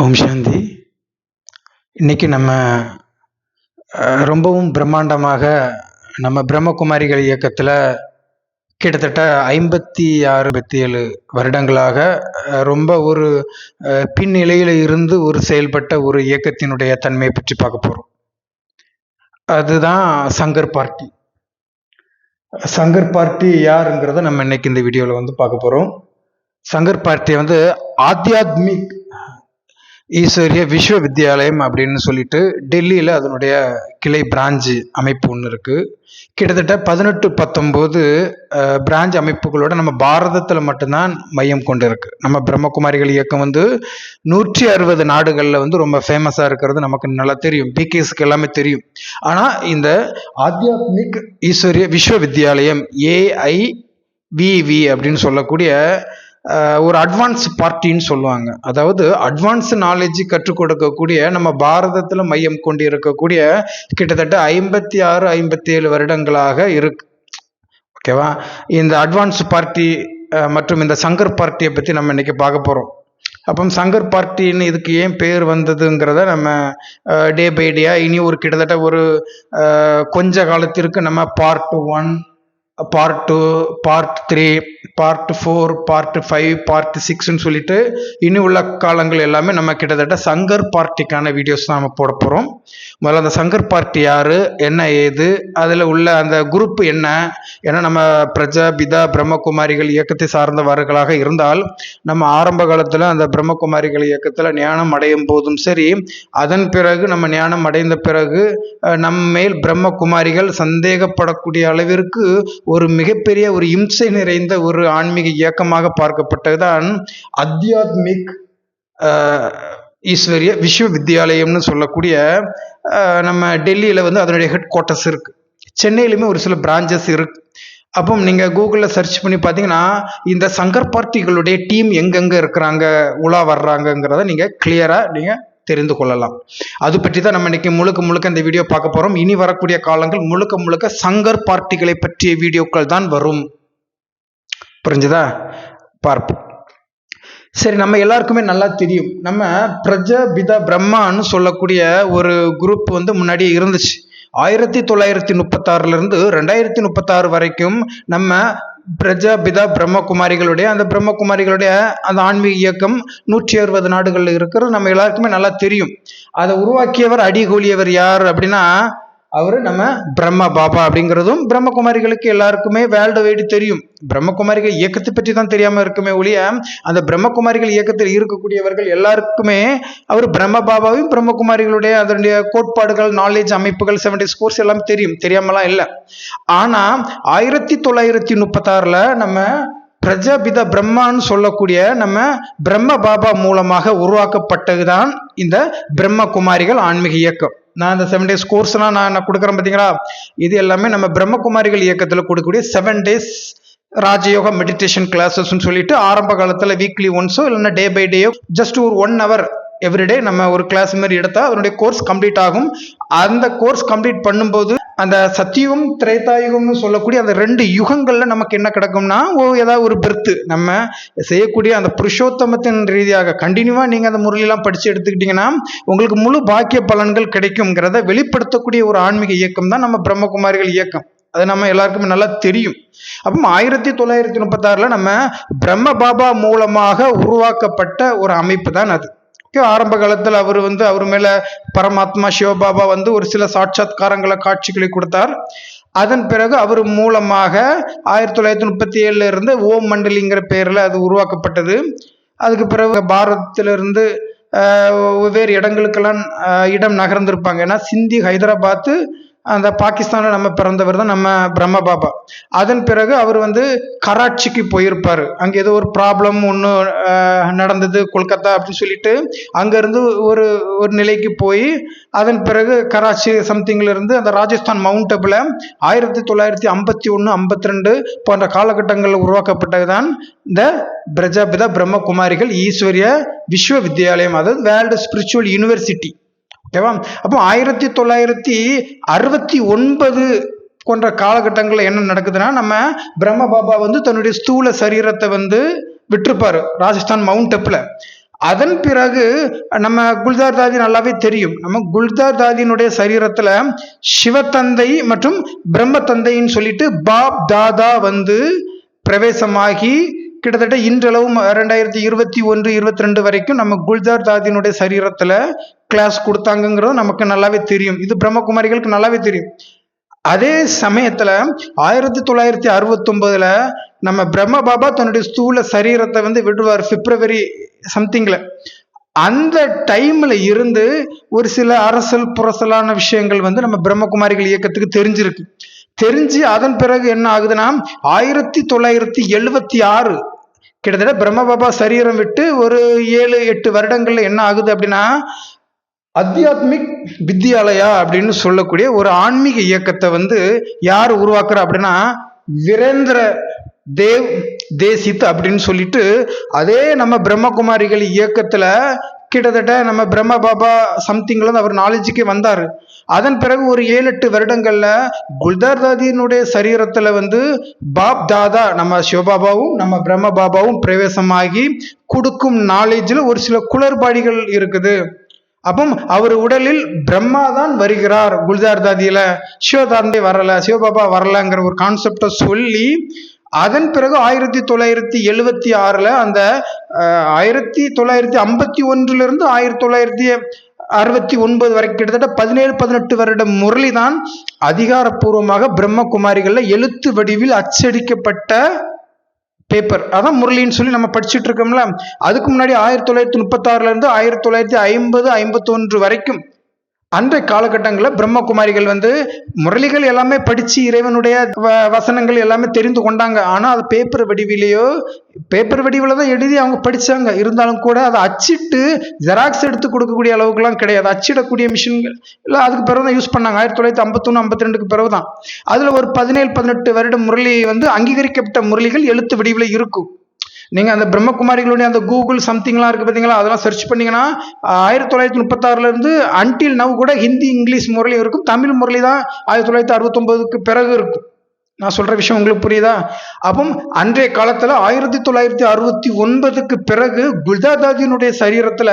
ஓம் சாந்தி. இன்னைக்கு நம்ம ரொம்பவும் பிரம்மாண்டமாக நம்ம பிரம்மகுமாரிகள் இயக்கத்தில் கிட்டத்தட்ட ஐம்பத்தி ஆறு ஐம்பத்தி ஏழு வருடங்களாக ரொம்ப ஒரு பின்னிலையில் இருந்து ஒரு செயல்பட்ட ஒரு இயக்கத்தினுடைய தன்மையை பற்றி பார்க்க போகிறோம் அதுதான் சங்கர் பார்ட்டி. சங்கர் பார்ட்டி யாருங்கிறத நம்ம இன்னைக்கு இந்த வீடியோவில் வந்து பார்க்க போகிறோம் சங்கர் பார்ட்டியை வந்து ஆத்தியாத்மிக் ஈஸ்வரிய விஸ்வ வித்யாலயம் அப்படின்னு சொல்லிட்டு டெல்லியில் அதனுடைய கிளை பிராஞ்சு அமைப்பு ஒன்று இருக்குது கிட்டத்தட்ட பதினெட்டு பத்தொம்போது பிரான்ச் அமைப்புகளோட நம்ம பாரதத்தில் மட்டும்தான் மையம் கொண்டு இருக்கு நம்ம பிரம்மகுமாரிகள் இயக்கம் வந்து நூற்றி அறுபது நாடுகளில் வந்து ரொம்ப ஃபேமஸாக இருக்கிறது நமக்கு நல்லா தெரியும். பிகேஸ்க்கு எல்லாமே தெரியும். ஆனால் இந்த ஆத்தியாத்மிக் ஈஸ்வரிய விஸ்வ வித்யாலயம் அப்படின்னு சொல்லக்கூடிய ஒரு அட்வான்ஸ் பார்ட்டின்னு சொல்லுவாங்க. அதாவது அட்வான்ஸ் நாலேஜ் கற்றுக் கொடுக்கக்கூடிய நம்ம பாரதத்தில் மையம் கொண்டு இருக்கக்கூடிய கிட்டத்தட்ட ஐம்பத்தி ஆறு ஐம்பத்தி ஏழு வருடங்களாக இருக்கு. ஓகேவா இந்த அட்வான்ஸ் பார்ட்டி மற்றும் இந்த சங்கர் பார்ட்டியை பற்றி நம்ம இன்றைக்கி பார்க்க போகிறோம் அப்போ சங்கர் பார்ட்டின்னு இதுக்கு ஏன் பேர் வந்ததுங்கிறத நம்ம டே பை டேயாக இனி ஒரு கிட்டத்தட்ட ஒரு கொஞ்ச காலத்திற்கு நம்ம part one part two part three part four part five part சிக்ஸ்னு சொல்லிட்டு இனி உள்ள காலங்கள் எல்லாமே நம்ம கிட்டத்தட்ட சங்கர் பார்ட்டிக்கான வீடியோஸ் தான் நம்ம போட போகிறோம் முதல்ல அந்த சங்கர் பார்ட்டி யார் என்ன ஏது அதில் உள்ள அந்த குரூப் என்ன ஏன்னா நம்ம பிரஜா பிதா பிரம்மகுமாரிகள் இயக்கத்தை சார்ந்தவர்களாக இருந்தால் நம்ம ஆரம்ப காலத்தில் அந்த பிரம்மகுமாரிகள் இயக்கத்தில் ஞானம் அடையும் போதும் சரி அதன் பிறகு நம்ம ஞானம் அடைந்த பிறகு நம் நம்ம மேல் பிரம்மகுமாரிகள் சந்தேகப்படக்கூடிய அளவிற்கு ஒரு மிகப்பெரிய ஒரு இம்சை நிறைந்த ஒரு ஆன்மீக இயக்கமாக பார்க்கப்பட்டதுதான் அத்தியாத்மிக் ஈஸ்வரிய விஸ்வ வித்யாலயம்னு சொல்லக்கூடிய நம்ம டெல்லியில் வந்து அதனுடைய ஹெட் குவார்ட்டர்ஸ் இருக்குது சென்னையிலுமே ஒரு சில பிரான்ச்சஸ் இருக்குது அப்போ நீங்கள் கூகுளில் சர்ச் பண்ணி பார்த்தீங்கன்னா இந்த சங்கர் பார்ட்டிகளுடைய டீம் எங்கெங்கே இருக்கிறாங்க உலா வர்றாங்கங்கிறத நீங்கள் கிளியராக நீங்கள் தெரிந்து கொள்ளலாம். அது பற்றி தான் நம்ம இன்னைக்கு முழுக்க முழுக்க இந்த வீடியோ பார்க்க போகிறோம் இனி வரக்கூடிய காலங்கள் முழுக்க முழுக்க சங்கர் பார்ட்டிகளை பற்றிய வீடியோக்கள் தான் வரும். புரிஞ்சுதா? பார்ப்போம். சரி நம்ம எல்லாருக்குமே நல்லா தெரியும். நம்ம பிரஜ பிதா பிரம்மான்னு சொல்லக்கூடிய ஒரு குரூப் வந்து முன்னாடியே இருந்துச்சு. ஆயிரத்தி தொள்ளாயிரத்தி முப்பத்தாறுலேருந்து ரெண்டாயிரத்தி முப்பத்தாறு வரைக்கும் நம்ம பிரஜாபிதா பிரம்மகுமாரிகளுடைய அந்த பிரம்மகுமாரிகளுடைய அந்த ஆன்மீக இயக்கம் நூற்றி அறுபது நாடுகளில் இருக்கிறது. நம்ம எல்லாருக்குமே நல்லா தெரியும். அதை உருவாக்கியவர் அடிகோலியவர் யார் அப்படின்னா அவர் நம்ம பிரம்ம பாபா அப்படிங்கிறதும் பிரம்மகுமாரிகளுக்கு எல்லாருக்குமே வேர்ல்டு வைடு தெரியும். பிரம்மகுமாரிகள் இயக்கத்தை பற்றி தான் தெரியாம இருக்குமே ஒழிய அந்த பிரம்மகுமாரிகள் இயக்கத்தில் இருக்கக்கூடியவர்கள் எல்லாருக்குமே அவர் பிரம்ம பாபாவையும் பிரம்மகுமாரிகளுடைய அதனுடைய கோட்பாடுகள் நாலேஜ் அமைப்புகள் செவன்டி ஸ்கோர்ஸ் எல்லாம் தெரியும். தெரியாமலாம் இல்லை. ஆனா ஆயிரத்தி தொள்ளாயிரத்தி முப்பத்தாறுல நம்ம பிரஜாபித பிரம்மான்னு சொல்லக்கூடிய நம்ம பிரம்ம பாபா மூலமாக உருவாக்கப்பட்டதுதான் இந்த பிரம்ம குமாரிகள் ஆன்மீக இயக்கம். நான் இந்த செவன் டேஸ் கோர்ஸ்லாம் நான் நான் கொடுக்குறேன் பார்த்தீங்களா இது எல்லாமே நம்ம பிரம்மகுமாரிகள் இயக்கத்தில் கொடுக்கக்கூடிய செவன் டேஸ் ராஜயோகா மெடிடேஷன் கிளாஸஸ்ன்னு சொல்லிட்டு ஆரம்ப காலத்தில் வீக்லி ஒன்ஸோ இல்லைன்னா டே பை டேயோ ஜஸ்ட் ஒரு ஒன் ஹவர் எவ்ரிடே நம்ம ஒரு கிளாஸ் மாதிரி எடுத்தால் அதனுடைய கோர்ஸ் கம்ப்ளீட் ஆகும். அந்த கோர்ஸ் கம்ப்ளீட் பண்ணும்போது அந்த சத்தியுகம் திரேதாயுகம்னு சொல்லக்கூடிய அந்த ரெண்டு யுகங்களில் நமக்கு என்ன கிடக்கும்னா ஓ ஏதாவது ஒரு பெர்த்து நம்ம செய்யக்கூடிய அந்த புருஷோத்தமத்தின் ரீதியாக கண்டினியூவாக நீங்கள் அந்த முறையெல்லாம் படித்து எடுத்துக்கிட்டிங்கன்னா உங்களுக்கு முழு பாக்கிய பலன்கள் கிடைக்குங்கிறத வெளிப்படுத்தக்கூடிய ஒரு ஆன்மீக இயக்கம் தான் நம்ம பிரம்மகுமாரிகள் இயக்கம். அது நம்ம எல்லாருக்குமே நல்லா தெரியும். அப்போ ஆயிரத்தி தொள்ளாயிரத்தி முப்பத்தாறில் நம்ம பிரம்ம பாபா மூலமாக உருவாக்கப்பட்ட ஒரு அமைப்பு தான் அது. ஆரம்ப காலத்தில் அவர் வந்து அவர் மேல பரமாத்மா சிவபாபா வந்து ஒரு சில சாட்சாத்காரங்களை காட்சிகளை கொடுத்தார். அதன் பிறகு அவர் மூலமாக ஆயிரத்தி தொள்ளாயிரத்தி முப்பத்தி ஏழுல இருந்து ஓம் மண்டலிங்கிற பெயரில் அது உருவாக்கப்பட்டது. அதுக்கு பிறகு பாரதத்திலிருந்து வெவ்வேறு இடங்களுக்கெல்லாம் இடம் நகர்ந்திருப்பாங்க. ஏன்னா சிந்தி ஹைதராபாத்து அந்த பாகிஸ்தானில் நம்ம பிறந்தவர் தான் நம்ம பிரம்ம பாபா. அதன் பிறகு அவர் வந்து கராச்சிக்கு போயிருப்பார். அங்கே ஏதோ ஒரு ப்ராப்ளம் ஒன்று நடந்தது கொல்கத்தா அப்படின்னு சொல்லிட்டு அங்கேருந்து ஒரு ஒரு நிலைக்கு போய் அதன் பிறகு கராச்சி சம்திங்ல இருந்து அந்த ராஜஸ்தான் மவுண்ட் ஆயிரத்தி தொள்ளாயிரத்தி ஐம்பத்தி ஒன்று ஐம்பத்தி ரெண்டு போன்ற காலகட்டங்களில் உருவாக்கப்பட்டது தான் இந்த பிரஜாபிதா பிரம்மகுமாரிகள் ஈஸ்வரிய விஸ்வ வித்யாலயம் அதாவது வேர்ல்டு ஸ்பிரிச்சுவல் யூனிவர்சிட்டி. ஓகேவா? அப்போ ஆயிரத்தி தொள்ளாயிரத்தி அறுபத்தி ஒன்பது போன்ற காலகட்டங்களில் என்ன நடக்குதுன்னா நம்ம பிரம்ம பாபா வந்து தன்னுடைய ஸ்தூல சரீரத்தை வந்து விட்டுருப்பாரு ராஜஸ்தான் மவுண்ட் டெப்பில் அதன் பிறகு நம்ம குல்தார் தாதி நல்லாவே தெரியும். நம்ம குல்தார் தாதியினுடைய சரீரத்தில் சிவத்தந்தை மற்றும் பிரம்ம தந்தைன்னு சொல்லிட்டு பாப் தாதா வந்து பிரவேசமாகி கிட்டத்தட்ட இன்றளவும் ரெண்டாயிரத்தி இருபத்தி ஒன்று இருபத்தி ரெண்டு வரைக்கும் நம்ம குல்தார் தாதியினுடைய சரீரத்தில் கிளாஸ் கொடுத்தாங்கிறது நமக்கு நல்லாவே தெரியும். இது பிரம்மகுமாரிகளுக்கு நல்லாவே தெரியும். அதே சமயத்துல ஆயிரத்தி தொள்ளாயிரத்தி அறுபத்தி ஒன்பதுல நம்ம பிரம்ம பாபா தன்னுடைய ஸ்தூல சரீரத்தை வந்து விடுவார் பிப்ரவரி சம்திங்ல அந்த டைம்ல இருந்து ஒரு சில அரசல் புரசலான விஷயங்கள் வந்து நம்ம பிரம்மகுமாரிகள் இயக்கத்துக்கு தெரிஞ்சிருக்கு. தெரிஞ்சு அதன் பிறகு என்ன ஆகுதுன்னா ஆயிரத்தி தொள்ளாயிரத்தி எழுவத்தி ஆறு கிட்டத்தட்ட பிரம்மபாபா சரீரம் விட்டு ஒரு ஏழு எட்டு வருடங்கள்ல என்ன ஆகுது அப்படின்னா அத்தியாத்மிக் வித்யாலயா அப்படின்னு சொல்லக்கூடிய ஒரு ஆன்மீக இயக்கத்தை வந்து யார் உருவாக்குறா அப்படின்னா வீரேந்திர தேவ் தேசித் அப்படின்னு சொல்லிட்டு அதே நம்ம பிரம்மகுமாரிகள் இயக்கத்துல கிட்டத்தட்ட நம்ம பிரம்ம பாபா சம்திங்ல இருந்து அவர் நாலேஜுக்கே வந்தார். அதன் பிறகு ஒரு ஏழு எட்டு வருடங்கள்ல குல்தார் தாதியினுடைய சரீரத்துல வந்து பாப் தாதா நம்ம சிவபாபாவும் நம்ம பிரம்ம பாபாவும் பிரவேசமாகி கொடுக்கும் நாலேஜில் ஒரு சில குளறுபாடிகள் இருக்குது. அப்போ அவர் உடலில் பிரம்மா தான் வருகிறார். குல்ஜார் தாதியில சிவதாந்தே வரல சிவபாபா வரலங்கிற ஒரு கான்செப்டை சொல்லி அதன் பிறகு ஆயிரத்தி தொள்ளாயிரத்தி எழுவத்தி ஆறில் அந்த ஆயிரத்தி தொள்ளாயிரத்தி ஐம்பத்தி ஒன்றிலிருந்து ஆயிரத்தி தொள்ளாயிரத்தி அறுபத்தி ஒன்பது வரை கிட்டத்தட்ட பதினேழு பதினெட்டு வருடம் முரளி தான் அதிகாரப்பூர்வமாக பிரம்மகுமாரிகளில் எழுத்து வடிவில் அச்சடிக்கப்பட்ட பேப்பர் அதான் முரளின்னு சொல்லி நம்ம படிச்சுட்டு இருக்கோம்ல. அதுக்கு முன்னாடி ஆயிரத்தி தொள்ளாயிரத்தி முப்பத்தாறுல இருந்து ஆயிரத்தி தொள்ளாயிரத்தி ஐம்பது ஐம்பத்தொன்று வரைக்கும் அன்றைய காலகட்டங்களில் பிரம்மகுமாரிகள் வந்து முரளிகள் எல்லாமே படித்து இறைவனுடைய வ- வசனங்கள் எல்லாமே தெரிந்து கொண்டாங்க. ஆனால் அது பேப்பர் வடிவிலேயோ பேப்பர் வடிவில் தான் எழுதி அவங்க படித்தாங்க இருந்தாலும் கூட அதை அச்சிட்டு ஜெராக்ஸ் எடுத்து கொடுக்கக்கூடிய அளவுக்குலாம் கிடையாது. அச்சிடக்கூடிய மிஷின்கள் இல்லை அதுக்கு பிறகு தான் யூஸ் பண்ணாங்க. ஆயிரத்தி தொள்ளாயிரத்தி ஐம்பத்தொன்று ஐம்பத்தி ரெண்டுக்கு பிறகு தான் அதில் ஒரு பதினேழு பதினெட்டு வருட முரளி வந்து அங்கீகரிக்கப்பட்ட முரளிகள் எழுத்து வடிவில் இருக்கும். நீங்க அந்த பிரம்மகுமாரிகளுடைய அந்த கூகுள் சம்திங்லாம் இருக்கு பார்த்தீங்களா அதெல்லாம் சர்ச் பண்ணீங்கன்னா ஆயிரத்தி தொள்ளாயிரத்தி முப்பத்தாறுலேருந்து அன்டில் நவ் கூட ஹிந்தி இங்கிலீஷ் முரளி இருக்கும். தமிழ் முரளி தான் ஆயிரத்தி தொள்ளாயிரத்தி அறுபத்தொன்பதுக்கு பிறகு இருக்கும். நான் சொல்ற விஷயம் உங்களுக்கு புரியுதா? அப்போ அன்றைய காலத்துல ஆயிரத்தி தொள்ளாயிரத்தி அறுபத்தி ஒன்பதுக்கு பிறகு குல்தாதாஜினுடைய சரீரத்துல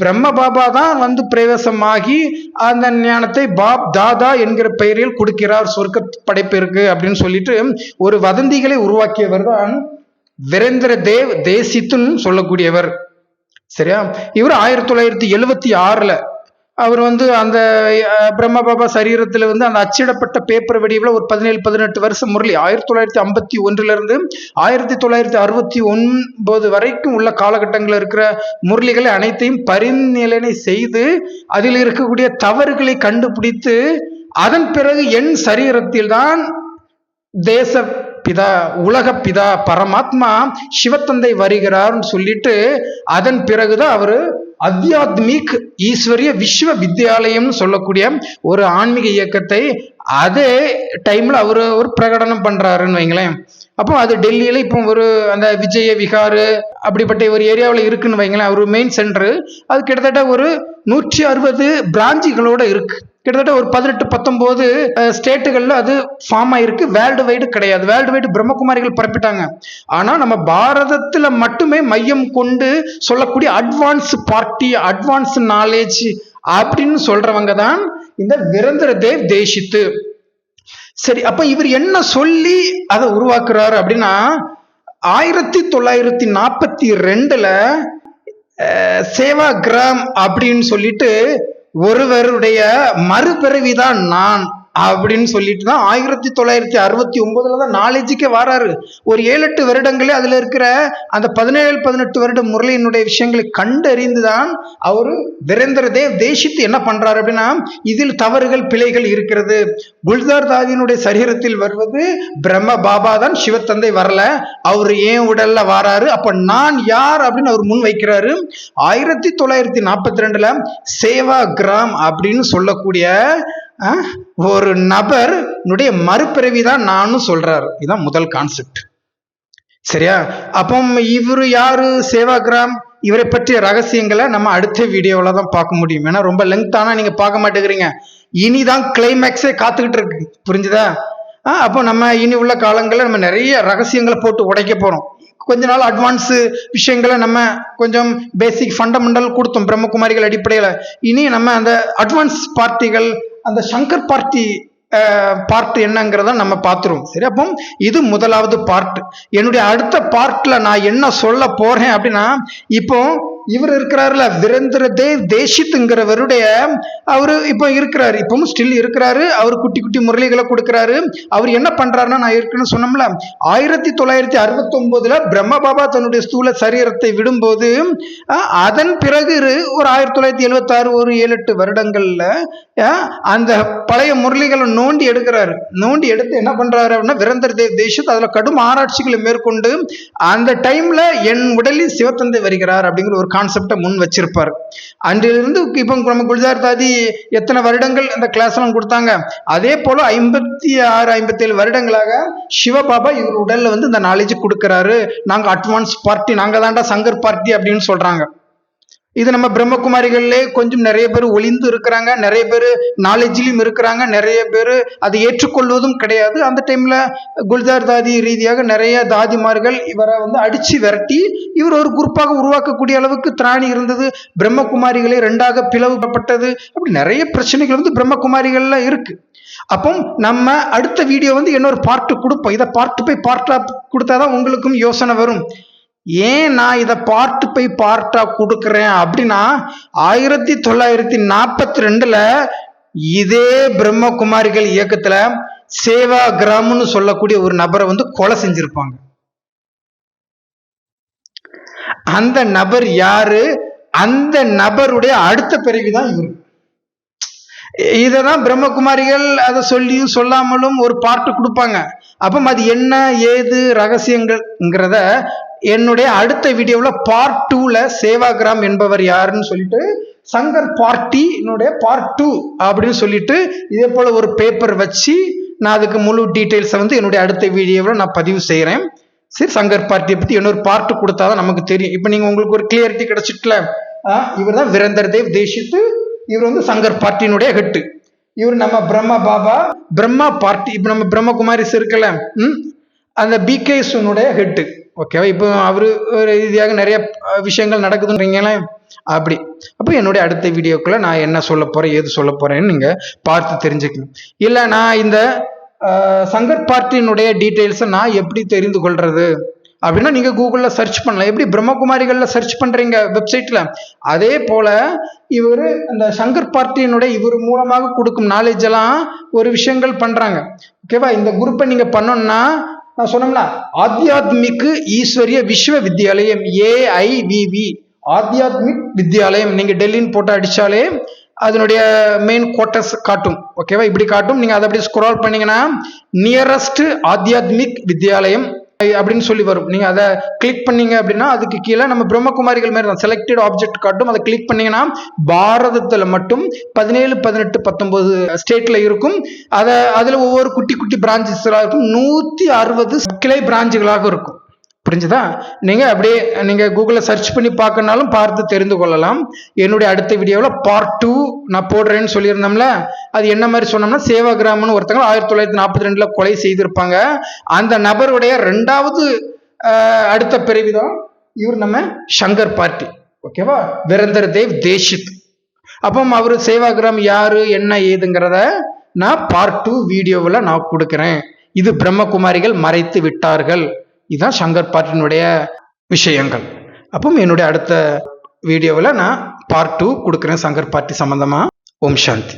பிரம்ம பாபா தான் வந்து பிரவேசமாகி அந்த ஞானத்தை பாப் தாதா என்கிற பெயரில் கொடுக்கிறார். சொர்க்க படைப்பிற்கு அப்படின்னு சொல்லிட்டு ஒரு வதந்திகளை உருவாக்கியவர் தான் விரேந்திர தேவ் தேசித்துன்னு சொல்லக்கூடியவர். சரியா? இவர் ஆயிரத்தி தொள்ளாயிரத்தி எழுவத்தி ஆறுல அவர் வந்து அந்த அஹ், பிரம்ம பாபா சரீரத்தில் வந்து அந்த அச்சிடப்பட்ட பேப்பர் வடிவில் ஒரு பதினேழு பதினெட்டு வருஷம் முரளி. ஆயிரத்தி தொள்ளாயிரத்தி ஐம்பத்தி ஒன்றிலிருந்து ஆயிரத்தி தொள்ளாயிரத்தி அறுபத்தி ஒன்பது வரைக்கும் உள்ள காலகட்டங்களில் இருக்கிற முரளிகளை அனைத்தையும் பரிநிலனை செய்து அதில் இருக்கக்கூடிய தவறுகளை கண்டுபிடித்து அதன் பிறகு என் சரீரத்தில் தான் தேச பிதா உலக பிதா பரமாத்மா சிவத்தந்தை வருகிறார்னு சொல்லிட்டு அதன் பிறகுதான் அவரு அத்தியாத்மிக் ஈஸ்வரிய விஸ்வ வித்யாலயம்னு சொல்லக்கூடிய ஒரு ஆன்மீக இயக்கத்தை அதே டைம்ல அவரு ஒரு பிரகடனம் பண்றாருன்னு வைங்களேன். அப்போ அது டெல்லியில இப்போ ஒரு அந்த விஜய விகாரு அப்படிப்பட்ட ஒரு ஏரியாவில் இருக்குன்னு வைங்களேன். ஒரு மெயின் சென்டர் அது கிட்டத்தட்ட ஒரு நூற்றி அறுபது பிராஞ்சுகளோட இருக்கு. கிட்டத்தட்ட ஒரு பதினெட்டு பத்தொன்பது ஸ்டேட்டுகளில் அது ஃபார்ம் ஆயிருக்கு. வேர்ல்டு வைடு கிடையாது. வேர்ல்டு வைடு பிரம்மகுமாரிகள் பரப்பிட்டாங்க ஆனால் நம்ம பாரதத்தில் மட்டுமே மையம் கொண்டு சொல்லக்கூடிய அட்வான்ஸ் பார்ட்டி அட்வான்ஸ் நாலேஜ் அப்படின்னு சொல்றவங்க தான் இந்த விரந்திர தேவ் தேசித்து. சரி அப்ப இவர் என்ன சொல்லி அதை உருவாக்குறாரு அப்படின்னா ஆயிரத்தி தொள்ளாயிரத்தி நாற்பத்தி ரெண்டுல சேவா கிராம் அப்படின்னு சொல்லிட்டு ஒருவருடைய மறுபிறவிதான் நான். அப்படின்னு சொல்லிட்டு தான் ஆயிரத்தி தொள்ளாயிரத்தி அறுபத்தி ஒன்பதுல தான் நாலேஜுக்கே வராரு. ஒரு ஏழு எட்டு வருடங்களே அதில் இருக்கிற அந்த பதினேழு பதினெட்டு வருட முரளியினுடைய விஷயங்களை கண்டறிந்து தான் அவர் வீரேந்திர தேவ் தேசித்து என்ன பண்றாரு அப்படின்னா இதில் தவறுகள் பிழைகள் இருக்கிறது. குல்தார் தாதியினுடைய சரீரத்தில் வருவது பிரம்ம பாபா தான் சிவத்தந்தை வரல. அவர் ஏன் உடல்ல வராரு? அப்ப நான் யார் அப்படின்னு அவர் முன் வைக்கிறாரு. ஆயிரத்தி தொள்ளாயிரத்தி நாற்பத்தி ரெண்டுல சேவா கிராம் அப்படின்னு சொல்லக்கூடிய ஒரு நபர் மறுபிறவி தான் நானும் சொல்றாரு. இதுதான் முதல் கான்செப்ட் சரியா? அப்போ இவர் யாரு? சேவாகிராம். இவரை பற்றிய ரகசியங்களை நம்ம அடுத்த வீடியோவில் தான் பார்க்க முடியும். ஏன்னா ரொம்ப லெங்க்தானா நீங்கள் பார்க்க மாட்டேங்கிறீங்க. இனிதான் கிளைமேக்ஸே காத்துக்கிட்டு இருக்கு. புரிஞ்சுதா? ஆ அப்போ நம்ம இனி உள்ள காலங்களில் நம்ம நிறைய ரகசியங்களை போட்டு உடைக்க போகிறோம் கொஞ்ச நாள் அட்வான்ஸு விஷயங்களை நம்ம கொஞ்சம் பேசிக் ஃபண்டமெண்டல் கொடுத்தோம். பிரம்மகுமாரிகள் அடிப்படையில். இனி நம்ம அந்த அட்வான்ஸ் பார்ட்டிகள் அந்த சங்கர் பார்ட்டி பார்ட் என்னங்கிறத நம்ம பார்த்துருவோம். சரி அப்போ இது முதலாவது பார்ட் என்னுடைய அடுத்த பார்ட்டில் நான் என்ன சொல்ல போகிறேன் அப்படின்னா இப்போ இவர் இருக்கிறாருல விரேந்திர தேவ் தேசித்துங்கிறவருடைய அவர் இப்போ இருக்கிறாரு. இப்பவும் ஸ்டில் இருக்கிறாரு. அவர் குட்டி குட்டி முரளிகளை கொடுக்குறாரு. அவர் என்ன பண்றாருன்னா நான் இருக்குன்னு சொன்னோம்ல ஆயிரத்தி தொள்ளாயிரத்தி அறுபத்தி ஒன்பதுல பிரம்ம பாபா தன்னுடைய ஸ்தூல சரீரத்தை விடும்போது அதன் பிறகு ஒரு ஆயிரத்தி தொள்ளாயிரத்தி எழுபத்தாறு ஒரு ஏழு எட்டு வருடங்கள்ல அந்த பழைய முரளிகளை நோண்டி எடுக்கிறாரு. நோண்டி எடுத்து என்ன பண்றாரு அப்படின்னா விரந்தர் தேவ் தேசித் அதுல கடும் ஆராய்ச்சிகளை மேற்கொண்டு அந்த டைம்ல என் உடலில் சிவத்தந்தை வருகிறார் அப்படிங்கிற ஒரு கான்செப்டை முன் வச்சிருப்பார். அன்றிலிருந்து இப்போ நம்ம குல்ஜார் தாதி எத்தனை வருடங்கள் அந்த கிளாஸ்லாம் கொடுத்தாங்க? அதே போல் ஐம்பத்தி ஆறு ஐம்பத்தேழு வருடங்களாக சிவபாபா இவர் உடலில் வந்து இந்த நாலேஜ் கொடுக்குறாரு. நாங்கள் அட்வான்ஸ் பார்ட்டி நாங்கள் தாண்டா சங்கர் பார்ட்டி அப்படின்னு சொல்கிறாங்க இது நம்ம பிரம்மகுமாரிகள்லே கொஞ்சம் நிறைய பேர் ஒளிந்து இருக்கிறாங்க நிறைய பேர் நாலேஜிலும் இருக்கிறாங்க நிறைய பேர் அதை ஏற்றுக்கொள்வதும் கிடையாது. அந்த டைமில் குல்தார் தாதி ரீதியாக நிறைய தாதிமார்கள் இவரை வந்து அடித்து விரட்டி இவர் ஒரு குரூப்பாக உருவாக்கக்கூடிய அளவுக்கு திராணி இருந்தது. பிரம்மகுமாரிகளே ரெண்டாக பிளவுபட்டது. அப்படி நிறைய பிரச்சனைகள் வந்து பிரம்மகுமாரிகள்ல இருக்குது அப்போ நம்ம அடுத்த வீடியோ வந்து இன்னொரு பார்ட்டு கொடுப்போம். இதை பார்ட்டு போய் பார்ட்டாக கொடுத்தாதான் உங்களுக்கும் யோசனை வரும். ஏன் நான் இதை பார்ட் பை பார்ட்டா கொடுக்குறேன் அப்படின்னா ஆயிரத்தி தொள்ளாயிரத்தி நாற்பத்தி ரெண்டுல இதே பிரம்மகுமாரிகள் இயக்கத்துல சேவா கிராம்னு சொல்லக்கூடிய ஒரு நபரை வந்து கொலை செஞ்சிருப்பாங்க. அந்த நபர் யாரு? அந்த நபருடைய அடுத்த பிறவிதான் இவர். இததான் பிரம்மகுமாரிகள் அதை சொல்லியும் சொல்லாமலும் ஒரு பாட்டு கொடுப்பாங்க. அப்போ அது என்ன ஏது ரகசியங்கள்ங்கிறத என்னுடைய அடுத்த வீடியோவில் பார்ட் டூவில் சேவாகிராம் என்பவர் யாருன்னு சொல்லிட்டு சங்கர் பார்ட்டினுடைய பார்ட் டூ அப்படின்னு சொல்லிட்டு இதே போல் ஒரு பேப்பர் வச்சு நான் அதுக்கு முழு டீட்டெயில்ஸை வந்து என்னுடைய அடுத்த வீடியோவில் நான் பதிவு செய்கிறேன் சரி சங்கர் பார்ட்டியை பற்றி இன்னொரு பார்ட் கொடுத்தாதான் நமக்கு தெரியும். இப்போ நீங்கள் உங்களுக்கு ஒரு கிளியரிட்டி கிடைச்சிட்டுல இவர் தான் விரந்தர் தேவ் தேசித்து இவர் வந்து சங்கர் பார்ட்டியினுடைய ஹெட்டு இவர் நம்ம பிரம்மா பாபா பிரம்மா பார்ட்டி இப்போ நம்ம பிரம்மகுமாரிஸ் இருக்கல ம் அந்த பிகேஸ்னுடைய ஹெட்டு ஓகேவா இப்போ அவரு ரீதியாக நிறைய விஷயங்கள் நடக்குதுன்றீங்களே அப்படி. அப்போ என்னுடைய அடுத்த வீடியோக்குள்ளே நான் என்ன சொல்ல போகிறேன் ஏது சொல்ல போகிறேன்னு நீங்கள் பார்த்து தெரிஞ்சுக்கணும். இல்லை நான் இந்த சங்கர் பார்ட்டியினுடைய டீட்டெயில்ஸை நான் எப்படி தெரிந்து கொள்வது அப்படின்னா நீங்கள் கூகுளில் சர்ச் பண்ணலாம். எப்படி பிரம்மகுமாரிகளில் சர்ச் பண்ணுறீங்க வெப்சைட்டில் அதே போல் இவர் அந்த சங்கர் பார்ட்டியினுடைய இவர் மூலமாக கொடுக்கும் நாலேஜ் எல்லாம் ஒரு விஷயங்கள் பண்ணுறாங்க ஓகேவா இந்த குரூப்பை நீங்கள் பண்ணோன்னா நான் சொன்னோம்ல ஆத்தியாத்மிக் ஈஸ்வரிய விஸ்வ வித்யாலயம் ஏஐவிவி ஆத்தியாத்மிக் வித்யாலயம் நீங்கள் டெல்லின்னு போட்டு அடித்தாலே அதனுடைய மெயின் குவார்டர்ஸ் காட்டும். ஓகேவா இப்படி காட்டும். நீங்கள் அதை அப்படியே ஸ்க்ரால் பண்ணீங்கன்னா நியரஸ்ட் ஆத்தியாத்மிக் வித்யாலயம் அப்படின்னு சொல்லி வரும். நீங்க அதை கிளிக் பண்ணீங்க அப்படின்னா அதுக்கு கீழே நம்ம பிரம்மகுமாரிகள் மாதிரி தான் செலக்டட் ஆப்ஜெக்ட் காட்டும். அதை கிளிக் பண்ணீங்கன்னா பாரதத்துல மட்டும் பதினேழு பதினெட்டு பத்தொன்பது ஸ்டேட்ல இருக்கும். அதை அதுல ஒவ்வொரு குட்டி குட்டி பிரான்ச்சஸ் இருக்கும். நூத்தி அறுபது கிளை பிரான்ச்சுகளாக இருக்கும். புரிஞ்சுதா? நீங்கள் அப்படியே நீங்கள் கூகுளில் சர்ச் பண்ணி பார்க்கனாலும் பார்த்து தெரிந்து கொள்ளலாம். என்னுடைய அடுத்த வீடியோவில் பார்ட் டூ நான் போடுறேன்னு சொல்லியிருந்தோம்ல அது என்ன மாதிரி சொன்னோம்னா சேவாகிராமன் ஒருத்தங்க ஆயிரத்தி தொள்ளாயிரத்தி நாற்பத்தி ரெண்டில் கொலை செய்திருப்பாங்க. அந்த நபருடைய ரெண்டாவது அடுத்த பிறவிதான் இவர் நம்ம சங்கர் பார்ட்டி. ஓகேவா விரந்தர் தேவ் தேஷித். அப்போ அவர் சேவாகிராம் யாரு என்ன ஏதுங்கிறத நான் பார்ட் டூ வீடியோவில் நான் கொடுக்குறேன். இது பிரம்மகுமாரிகள் மறைத்து விட்டார்கள். இதுதான் சங்கர் பாட்டினுடைய விஷயங்கள். அப்போ என்னுடைய அடுத்த வீடியோவில் நான் பார்ட் டூ கொடுக்குறேன் சங்கர் பார்ட்டி சம்மந்தமாக ஓம் சாந்தி.